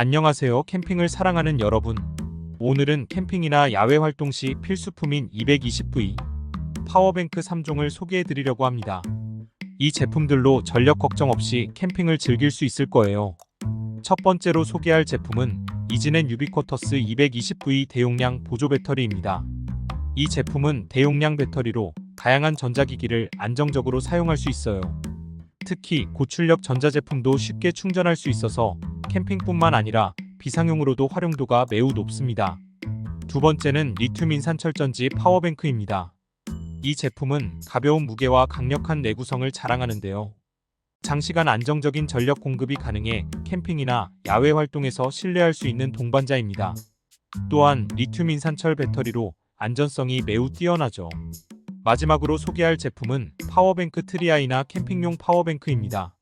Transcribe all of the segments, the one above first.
안녕하세요. 캠핑을 사랑하는 여러분. 오늘은 캠핑이나 야외 활동 시 필수품인 220V 파워뱅크 3종을 소개해 드리려고 합니다. 이 제품들로 전력 걱정 없이 캠핑을 즐길 수 있을 거예요. 첫 번째로 소개할 제품은 이지넨 유비쿼터스 220V 대용량 보조 배터리입니다. 이 제품은 대용량 배터리로 다양한 전자기기를 안정적으로 사용할 수 있어요. 특히 고출력 전자제품도 쉽게 충전할 수 있어서 캠핑뿐만 아니라 비상용으로도 활용도가 매우 높습니다. 두 번째는 리튬 인 산철전지 파워뱅크입니다. 이 제품은 가벼운 무게와 강력한 내구성을 자랑하는데요. 장시간 안정적인 전력 공급이 가능해 캠핑이나 야외 활동에서 신뢰할 수 있는 동반자입니다. 또한 리튬 인산철 배터리로 안전성이 매우 뛰어나죠. 마지막으로 소개할 제품은 파워뱅크 트리아이나 캠핑용 파워뱅크입니다.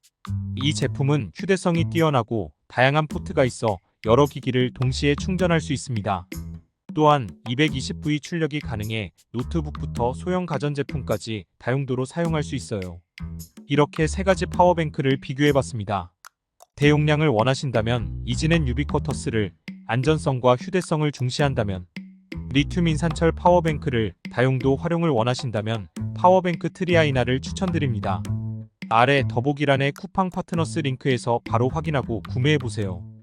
이 제품은 휴대성이 뛰어나고 다양한 포트가 있어 여러 기기를 동시에 충전할 수 있습니다. 또한 220V 출력이 가능해 노트북부터 소형 가전제품까지 다용도로 사용할 수 있어요. 이렇게 세 가지 파워뱅크를 비교해봤습니다. 대용량을 원하신다면 이지넨 유비쿼터스를 안전성과 휴대성을 중시한다면 리튬 인산철 파워뱅크를 다용도 활용을 원하신다면 파워뱅크 트리아이나를 추천드립니다. 아래 더보기란의 쿠팡 파트너스 링크에서 바로 확인하고 구매해보세요.